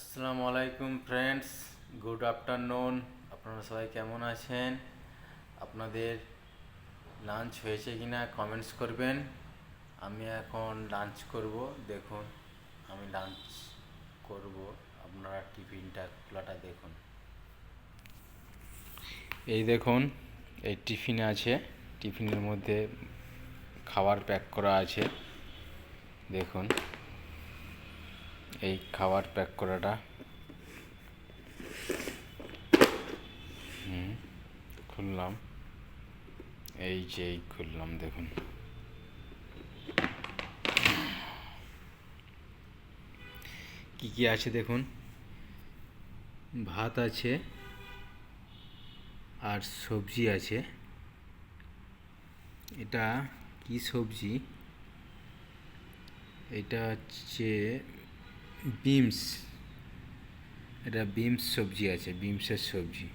আসসালামু আলাইকুম friends good afternoon আপনারা সবাই কেমন আছেন? আপনাদের লাঞ্চ হয়েছে কি না কমেন্টস করবেন। আমি এখন লাঞ্চ করব। দেখুন, আমি লাঞ্চ করব। আপনারা টিফিনটা খোলাটা দেখুন। এই দেখুন, এই টিফিন আছে। টিফিনের মধ্যে খাবার প্যাক করা আছে। দেখুন। এই খাবার প্যাক করাটা। হুম, খুললাম। এই যে এই খুললাম, দেখুন। কি কি আছে দেখুন? ভাত আছে আর সবজি আছে। এটা কি সবজি? এটা হচ্ছে বিমস, এটা বিমস সবজি আছে, বিমসের সবজি।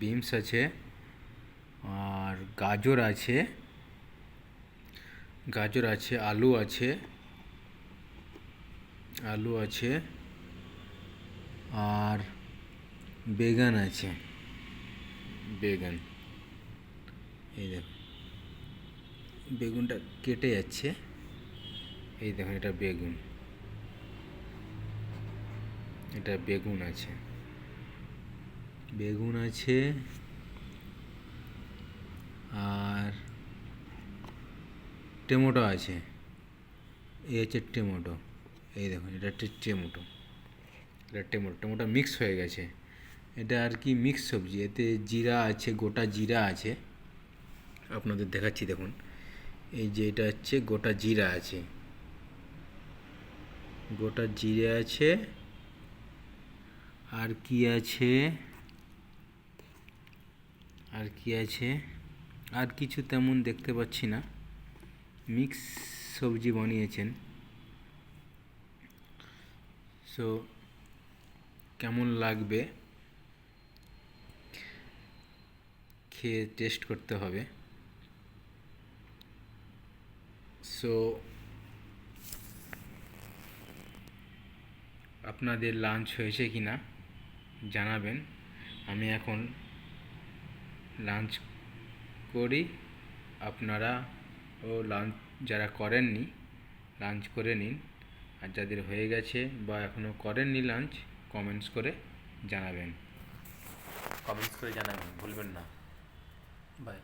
বিমস আছে, আর গাজর আছে গাজর আছে, আলু আছে আলু আছে, আর বেগান আছে, বেগান। এই দেখো, বেগুনটা কেটে যাচ্ছে, এই দেখুন এটা বেগুন। এটা বেগুন আছে। বেগুন আছে আর টমেটো আছে। এই হচ্ছে টমেটো। এই দেখুন, এটা হচ্ছে টমেটো। এটা টমেটো। টমেটো মিক্স হয়ে গেছে। এটা আর কি মিক্স সবজি। এতে জিরা আছে, গোটা জিরা আছে। আপনাদের দেখাচ্ছি, দেখুন। এই যে এটা হচ্ছে গোটা জিরা আছে। গোটা জিরে আছে আর কি আছে? আর কি আছে? আর কিছু তেমন দেখতে পাচ্ছি না। মিক্স সবজি বানিয়েছেন। সো কেমন লাগবে? খেয়ে টেস্ট করতে হবে। সো আপনাদের লাঞ্চ হয়েছে কি না জানাবেন। আমি এখন লাঞ্চ করি। আপনারা ও লাঞ্চ যারা করেননি, লাঞ্চ করে নিন। আর যাদের হয়ে গেছে বা এখনও করেননি লাঞ্চ কমেন্টস করে জানাবেন। কমেন্টস করে জানাবেন, ভুলবেন না। বাই